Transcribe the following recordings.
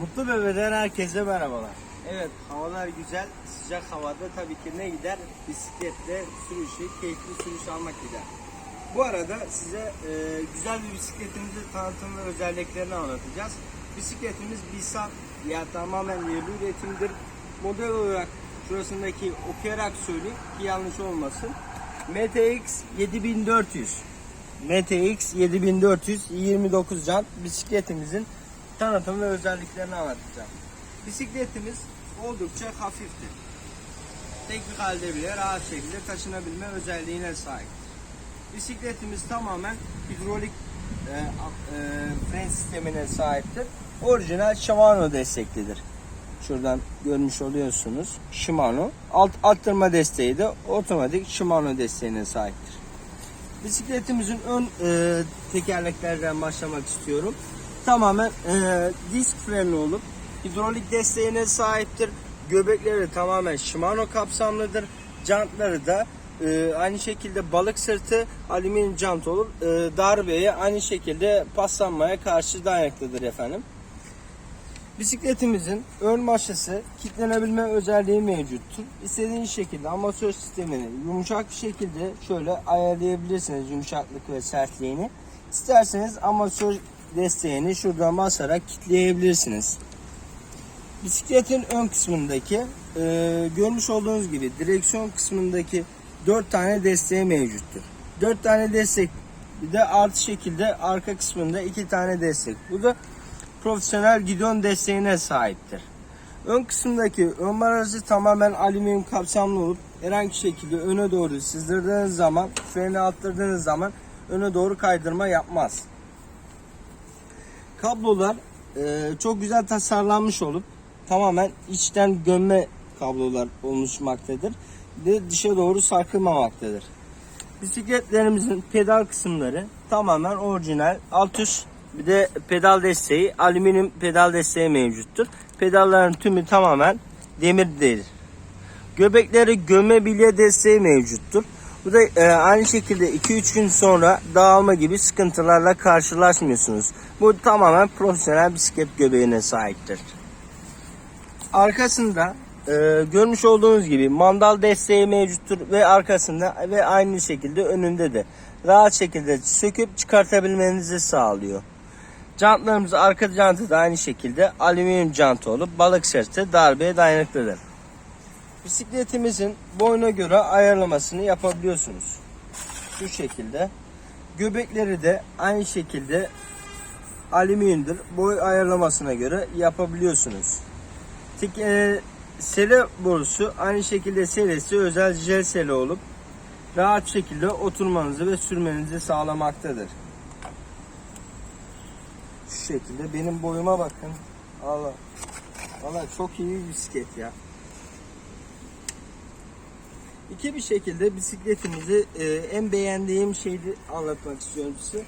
Mutlu Bebe'den herkese merhabalar. Evet havalar güzel. Sıcak havada tabii ki ne gider? Bisikletle sürüşü, keyifli sürüş almak gider. Bu arada size e, güzel bir bisikletimizi tanıtım ve özelliklerini anlatacağız. Bisikletimiz Bisat ya tamamen yerli üretimdir. Model olarak şurasındaki okuyarak söyleyeyim ki yanlış olmasın. MTX 7400 MTX 7400 29 jant bisikletimizin tanıtım ve özelliklerini anlatacağım. Bisikletimiz oldukça hafiftir. Tek bir halde bile rahat şekilde taşınabilme özelliğine sahip. Bisikletimiz tamamen hidrolik e, e, fren sistemine sahiptir. Orijinal Shimano desteklidir. Şuradan görmüş oluyorsunuz. Shimano. Alt arttırma desteği de otomatik Shimano desteğine sahiptir. Bisikletimizin ön e, tekerleklerden başlamak istiyorum. Tamamen e, disk frenli olup hidrolik desteğine sahiptir. Göbekleri tamamen Shimano kapsamlıdır. Jantları da e, aynı şekilde balık sırtı alüminyum jant olup e, darbeye aynı şekilde paslanmaya karşı dayanıklıdır efendim. Bisikletimizin ön maşası kilitlenebilme özelliği mevcuttur. İstediğiniz şekilde amatör sistemini yumuşak bir şekilde şöyle ayarlayabilirsiniz yumuşaklık ve sertliğini. İsterseniz amatör desteğini şuradan basarak kilitleyebilirsiniz. Bisikletin ön kısmındaki e, görmüş olduğunuz gibi direksiyon kısmındaki 4 tane desteği mevcuttur. 4 tane destek bir de artı şekilde arka kısmında 2 tane destek. Bu da profesyonel gidon desteğine sahiptir. Ön kısımdaki ön barajı tamamen alüminyum kapsamlı olup herhangi şekilde öne doğru sızdırdığınız zaman, freni attırdığınız zaman öne doğru kaydırma yapmaz. Kablolar e, çok güzel tasarlanmış olup tamamen içten gömme kablolar oluşmaktadır ve dışa doğru sarkılmamaktadır. Bisikletlerimizin pedal kısımları tamamen orijinal. Alt üst bir de pedal desteği, alüminyum pedal desteği mevcuttur. Pedalların tümü tamamen demirdir. Göbekleri gömme bilye desteği mevcuttur. Bu da e, aynı şekilde 2-3 gün sonra dağılma gibi sıkıntılarla karşılaşmıyorsunuz. Bu tamamen profesyonel bisiklet göbeğine sahiptir. Arkasında e, görmüş olduğunuz gibi mandal desteği mevcuttur ve arkasında ve aynı şekilde önünde de rahat şekilde söküp çıkartabilmenizi sağlıyor. Jantlarımız arka jantı da aynı şekilde alüminyum jantı olup balık sırtı darbeye dayanıklıdır. Bisikletimizin boyuna göre ayarlamasını yapabiliyorsunuz. Şu şekilde. Göbekleri de aynı şekilde alüminyumdur. Boy ayarlamasına göre yapabiliyorsunuz. Tik, e, sele borusu aynı şekilde selesi özel jel sele olup rahat şekilde oturmanızı ve sürmenizi sağlamaktadır. Şu şekilde benim boyuma bakın. Allah. Valla çok iyi bir bisiklet ya. İki bir şekilde bisikletimizi e, en beğendiğim şeyi anlatmak istiyorum size.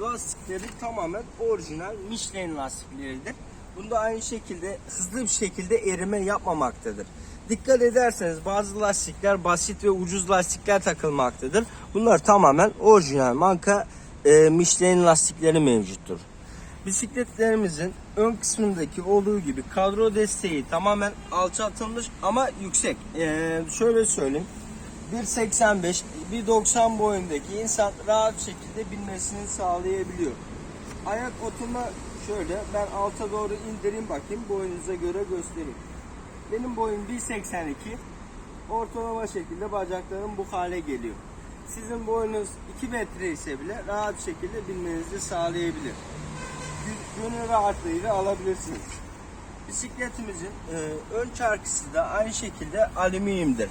Lastikleri tamamen orijinal Michelin lastikleridir. Bunda aynı şekilde hızlı bir şekilde erime yapmamaktadır. Dikkat ederseniz bazı lastikler basit ve ucuz lastikler takılmaktadır. Bunlar tamamen orijinal marka e, Michelin lastikleri mevcuttur. Bisikletlerimizin ön kısmındaki olduğu gibi kadro desteği tamamen alçaltılmış ama yüksek. Ee, şöyle söyleyeyim. 1.85, 1.90 boyundaki insan rahat şekilde binmesini sağlayabiliyor. Ayak oturma şöyle ben alta doğru indireyim bakayım boyunuza göre göstereyim. Benim boyum 1.82. Ortalama şekilde bacaklarım bu hale geliyor. Sizin boyunuz 2 metre ise bile rahat şekilde binmenizi sağlayabilir gönül rahatlığıyla alabilirsiniz. Bisikletimizin e, ön çarkısı da aynı şekilde alüminyumdur.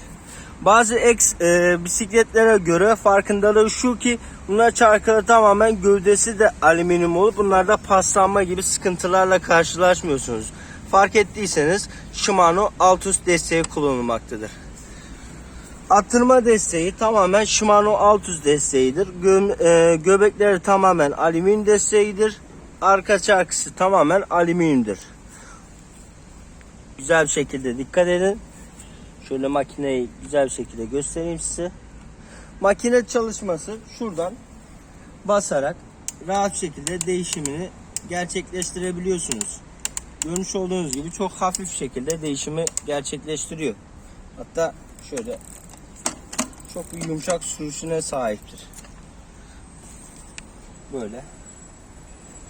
Bazı ex e, bisikletlere göre farkındalığı şu ki bunlar çarkları tamamen gövdesi de alüminyum olup bunlarda paslanma gibi sıkıntılarla karşılaşmıyorsunuz. Fark ettiyseniz Shimano alt üst desteği kullanılmaktadır. Attırma desteği tamamen Shimano alt üst desteğidir. Gö- e, göbekleri tamamen alüminyum desteğidir. Arka çarkısı tamamen alüminyumdur. Güzel bir şekilde dikkat edin. Şöyle makineyi güzel bir şekilde göstereyim size. Makine çalışması şuradan basarak rahat şekilde değişimini gerçekleştirebiliyorsunuz. görmüş olduğunuz gibi çok hafif şekilde değişimi gerçekleştiriyor. Hatta şöyle çok yumuşak sürüşüne sahiptir. Böyle.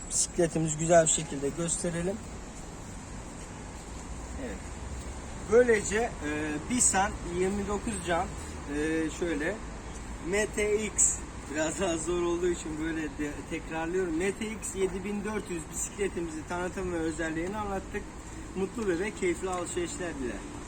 Bisikletimizi güzel bir şekilde gösterelim. Evet. Böylece e, Bisan 29 jant e, şöyle MTX biraz daha zor olduğu için böyle de, tekrarlıyorum. MTX 7400 bisikletimizi tanıtım ve özelliğini anlattık. Mutlu ve keyifli alışverişler dilerim.